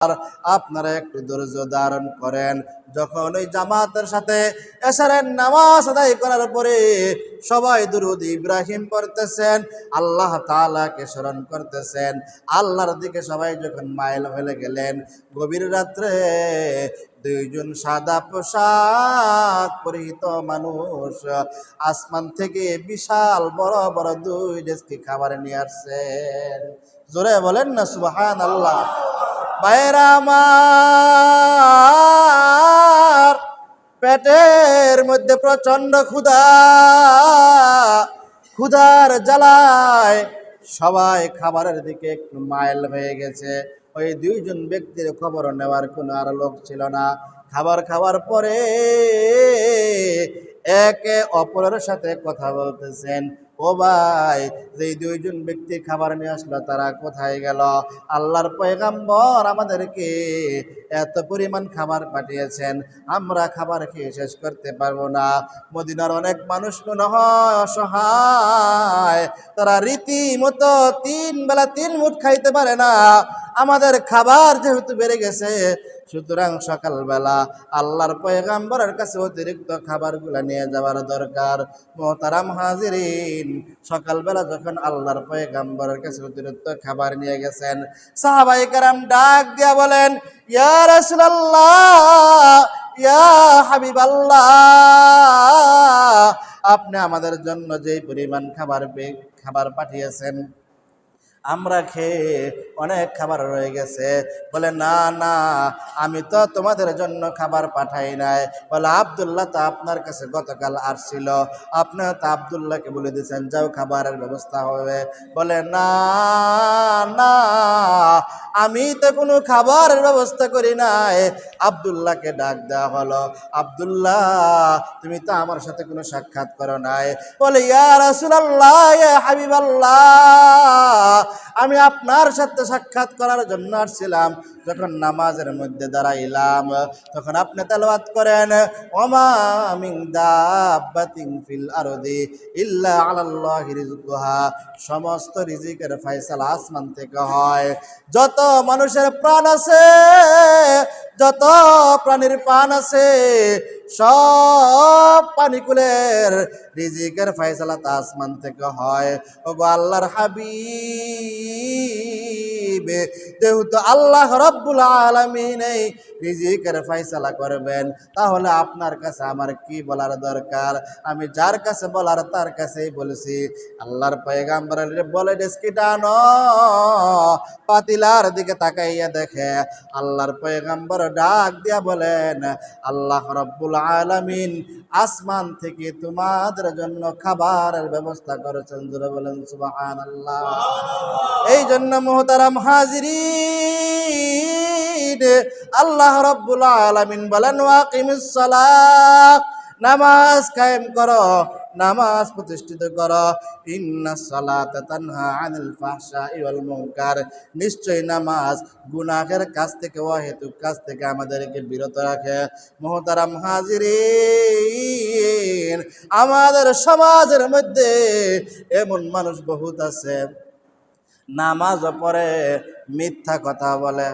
আর আপনারা একটু ধৈর্য ধারণ করেন। যখন ওই জামাতের সাথে এসারের নামাজ আদায় করার পরে সবাই দুরুদ ইব্রাহিম পড়তেছেন, আল্লাহ তাআলাকে স্মরণ করতেছেন। আল্লাহর দিকে সবাই যখন মাইল হয়ে গেলেন, গভীর রাত্রে দুইজন সাদা পোশাক পরিহিত মানুষ আসমান থেকে বিশাল বড় বড় দুই ডেস্কি খাবার নিয়ে আসছেন। জোরে বলেন না সুবহান আল্লাহ বাইরা আমার পেটের মধ্যে প্রচণ্ড ক্ষুধা, ক্ষুধার জ্বালায় সবাই খাবারের দিকে একটু মাইল হয়ে গেছে। ওই দুইজন ব্যক্তির খবর নেওয়ার কোনো আর লোক ছিল না। খাবার খাওয়ার পরে একে অপরের সাথে কথা বলতেছেন। ও ভাই যে দুইজন ব্যক্তি খাবার নিয়ে আসলো, তারা কোথায় গেল? আল্লাহর পয়গাম্বর আমাদেরকে এত পরিমাণ খাবার পাঠিয়েছেন। আমরা খাবার খেয়ে শেষ করতে পারব না। মদিনার অনেক মানুষ মনে হয়, অসহায়। তারা রীতিমতো তিন বেলা তিন মুঠ খাইতে পারে না। আমাদের খাবার যেহেতু বেড়ে গেছে, সুতরাং সকালবেলা আল্লাহর পয়গাম্বরের কাছে অতিরিক্ত খাবারগুলা নিয়ে যাওয়ার দরকার। মোহতারাম হাজিরিন, সকালবেলা যখন আল্লাহর পয়গাম্বরের কাছে অতিরিক্ত খাবার নিয়ে গেছেন সাহাবাই কারাম ডাক দিয়া বলেন, ইয়া রাসূলুল্লাহ, ইয়া হাবিবাল্লাহ, আপনি আমাদের জন্য যেই পরিমাণ খাবার খাবার পাঠিয়েছেন, আমরা খেয়ে অনেক খাবার রয়ে গেছে। বলে, না না, আমি তো তোমাদের জন্য খাবার পাঠাই নাই। বলে, আবদুল্লাহ তো আপনার কাছে গতকাল আসছিল। আপনি তো আবদুল্লাহকে বলে দিয়েছেন, যাও খাবারের ব্যবস্থা হবে। বলে, না না, আমি তো কোনো খাবারের ব্যবস্থা করি নাই। আবদুল্লাহকে ডাক দেওয়া হলো, আবদুল্লাহ, তুমি তো আমার সাথে কোনো সাক্ষাৎ করো নাই। বলে, ইয়া রাসূলুল্লাহ, ইয়া হাবিবাল্লাহ, আমি আপনার সাথে সাক্ষাৎ করার জন্য আসছিলাম। যখন নামাজের মধ্যে দাঁড়াইলাম, তখন আপনি তেলাওয়াত করেন আরদি সমস্ত রিজিকের ফয়সালা আসমান থেকে হয়। যত মানুষের প্রাণ আছে, যত প্রাণীর প্রাণ আছে, সব পানিকুলের রিজিকের ফয়সালা তা আসমান থেকে হয়। ওগো আল্লাহর হাবিব যেহেতু আল্লাহ রব্বুল আলামিন এই রিজিকের ফয়সালা করবেন তাহলে আপনার কাছে আমার কি বলার দরকার? আমি যার কাছে বলার তার কাছেই বলেছি। আল্লাহর পয়গাম্বর বলে ডেস্কিটা ন পাতিলার দিকে তাকাইয়া দেখে আল্লাহর পয়গাম্বর ডাক দিয়া বলেন আল্লাহ রব্বুল আলামিন আসমান থেকে তোমাদের জন্য খাবারের ব্যবস্থা করেছেন। জোরে বলেন সুবহানাল্লাহ। এই জন্য মোহতারাম হাজিরিন আল্লাহ রব্বুল আলামিন বলেন, ওয়াকিমিস সালাত। নামাজ কায়েম করো, নামাজ প্রতিষ্ঠিত করো। ইন্না সালাত তানহা আনিল ওয়াল মুনকার। নিশ্চয় নামাজ গুনাহের কাছ থেকে, অহেতুক কাজ থেকে আমাদেরকে বিরত রাখে। মোহতারাম হাজিরিন, আমাদের সমাজের মধ্যে এমন মানুষ বহুত আছে। নামাজ পড়ে, মিথ্যা কথা বলে।